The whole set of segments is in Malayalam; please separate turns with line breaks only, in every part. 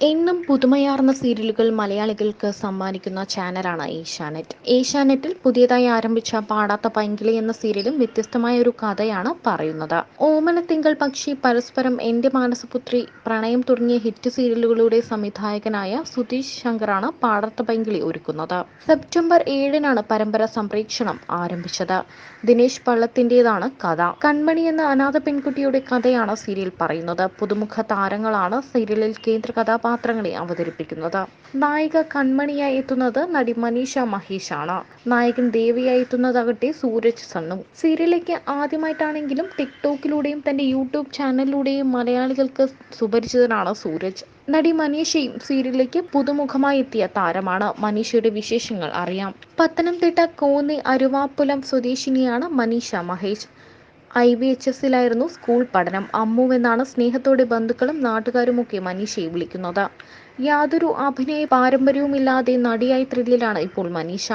എന്നും പുതുമയാർന്ന സീരിയലുകൾ മലയാളികൾക്ക് സമ്മാനിക്കുന്ന ചാനലാണ് ഏഷ്യാനെറ്റ്. ഏഷ്യാനെറ്റിൽ പുതിയതായി ആരംഭിച്ച പാടാത്ത പൈങ്കിളി എന്ന സീരിയലും വ്യത്യസ്തമായ ഒരു കഥയാണ് പറയുന്നത്. ഓമന തിങ്കൾ പക്ഷി പരസ്പരം എന്റെ മാനസപുത്രി പ്രണയം തുടങ്ങിയ ഹിറ്റ് സീരിയലുകളുടെ സംവിധായകനായ സുധീഷ് ശങ്കറാണ് പാടാത്ത പൈങ്കിളി ഒരുക്കുന്നത്. സെപ്റ്റംബർ ഏഴിനാണ് പരമ്പര സംപ്രേക്ഷണം ആരംഭിച്ചത്. ദിനേശ് പള്ളത്തിന്റേതാണ് കഥ. കൺമണി എന്ന അനാഥ പെൺകുട്ടിയുടെ കഥയാണ് സീരിയൽ പറയുന്നത്. പുതുമുഖ താരങ്ങളാണ് സീരിയലിൽ കേന്ദ്ര കഥാപാത്രങ്ങളെ അവതരിപ്പിക്കുന്നത് നായിക കൺമണിയായി എത്തുന്നത് നടി മനീഷ മഹേഷാണ്. നായകൻ ദേവിയായി എത്തുന്നതാകട്ടെ സൂരജ് സണ്ണു. സീരിയലേക്ക് ആദ്യമായിട്ടാണെങ്കിലും ടിക്ടോക്കിലൂടെയും തന്റെ യൂട്യൂബ് ചാനലിലൂടെയും മലയാളികൾക്ക് സുപരിചിതനാണ് സൂരജ്. നടി മനീഷയും സീരിയലിലേക്ക് പുതുമുഖമായി എത്തിയ താരമാണ്. മനീഷയുടെ വിശേഷങ്ങൾ അറിയാം. Pathanamthitta Konni Aruvappulam സ്വദേശിനിയാണ് Maneesha Mahesh. I V H എസിലായിരുന്നു school പഠനം. അമ്മു എന്നാണ് സ്നേഹത്തോടെ ബന്ധുക്കളും നാട്ടുകാരുമൊക്കെ മനീഷയെ വിളിക്കുന്നത്. യാതൊരു അഭിനയ പാരമ്പര്യവുമില്ലാതെ നടിയായി ത്രില്ലിലാണ് ഇപ്പോൾ മനീഷ.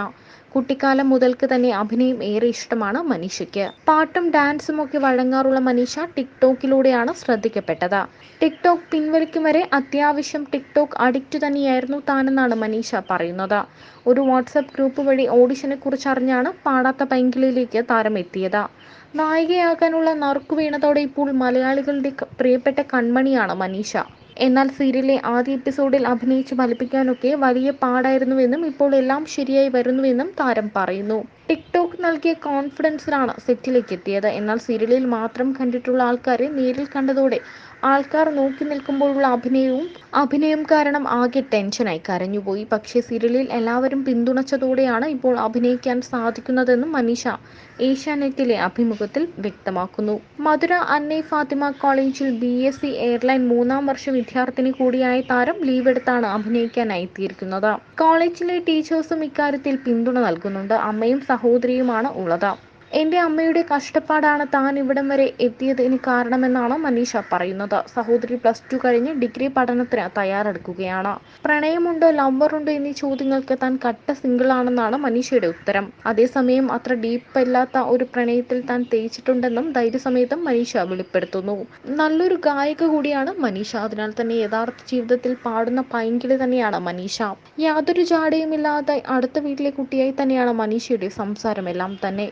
കുട്ടിക്കാലം മുതൽക്ക് തന്നെ അഭിനയം ഏറെ ഇഷ്ടമാണ് മനീഷയ്ക്ക്. പാട്ടും ഡാൻസും ഒക്കെ വഴങ്ങാറുള്ള മനീഷ ടിക്ടോക്കിലൂടെയാണ് ശ്രദ്ധിക്കപ്പെട്ടത്. ടിക്ടോക്ക് പിൻവലിക്കും വരെ അത്യാവശ്യം ടിക്ടോക്ക് അഡിക്റ്റ് തന്നെയായിരുന്നു താനെന്നാണ് മനീഷ പറയുന്നത്. ഒരു വാട്സപ്പ് ഗ്രൂപ്പ് വഴി ഓഡിഷനെ കുറിച്ച് അറിഞ്ഞാണ് പാടാത്ത പൈങ്കിളിയിലേക്ക് താരം എത്തിയത് നായികയാകാനുള്ള നറുക്കു വീണതോടെ ഇപ്പോൾ മലയാളികളുടെ പ്രിയപ്പെട്ട കൺമണിയാണ് മനീഷ. എന്നാൽ സീരിയലിലെ ആദ്യ എപ്പിസോഡിൽ അഭിനയിച്ച് ഫലിപ്പിക്കാനൊക്കെ വലിയ പാടായിരുന്നുവെന്നും ഇപ്പോൾ എല്ലാം ശരിയായി വരുന്നുവെന്നും താരം പറയുന്നു. ടിക്ടോക്ക് നൽകിയ കോൺഫിഡൻസിലാണ് സെറ്റിലേക്ക് എത്തിയത്. എന്നാൽ സീരിയലിൽ മാത്രം കണ്ടിട്ടുള്ള ആൾക്കാരെ നേരിൽ കണ്ടതോടെ ആൾക്കാർ നോക്കി നിൽക്കുമ്പോഴുള്ള അഭിനയവും അഭിനയം കാരണം ആകെ ടെൻഷനായി കരഞ്ഞുപോയി. പക്ഷേ സീരിയലിൽ എല്ലാവരും പിന്തുണച്ചതോടെയാണ് ഇപ്പോൾ അഭിനയിക്കാൻ സാധിക്കുന്നതെന്നും മനീഷ ഏഷ്യാനെറ്റിലെ അഭിമുഖത്തിൽ വ്യക്തമാക്കുന്നു. മധുര അന്നൈ ഫാത്തിമ കോളേജിൽ ബി എസ് സി എയർലൈൻ മൂന്നാം വർഷ വിദ്യാർത്ഥിനി കൂടിയായ താരം ലീവ് എടുത്താണ് അഭിനയിക്കാനായി എത്തിയിരിക്കുന്നത്. കോളേജിലെ ടീച്ചേഴ്സും ഇക്കാര്യത്തിൽ പിന്തുണ നൽകുന്നുണ്ട്. അമ്മയും സഹോദരിയുമാണ് ഉള്ളത്. എന്റെ അമ്മയുടെ കഷ്ടപ്പാടാണ് താൻ ഇവിടം വരെ എത്തിയതിന് കാരണമെന്നാണ് മനീഷ പറയുന്നത്. സഹോദരി പ്ലസ് ടു കഴിഞ്ഞ് ഡിഗ്രി പഠനത്തിന് തയ്യാറെടുക്കുകയാണ്. പ്രണയമുണ്ടോ ലവർ ഉണ്ടോ എന്നീ ചോദ്യങ്ങൾക്ക് താൻ കട്ട സിംഗിൾ ആണെന്നാണ് മനീഷയുടെ ഉത്തരം. അതേസമയം അത്ര ഡീപ്പ് അല്ലാത്ത ഒരു പ്രണയത്തിൽ താൻ തേച്ചിട്ടുണ്ടെന്നും ധൈര്യസമേതം മനീഷ വെളിപ്പെടുത്തുന്നു. നല്ലൊരു ഗായിക കൂടിയാണ് മനീഷ. അതിനാൽ തന്നെ യഥാർത്ഥ ജീവിതത്തിൽ പാടുന്ന പൈങ്കിളി തന്നെയാണ് മനീഷ. യാതൊരു ജാടയുമില്ലാതെ അടുത്ത വീട്ടിലെ കുട്ടിയായി തന്നെയാണ് മനീഷയുടെ സംസാരമെല്ലാം തന്നെ.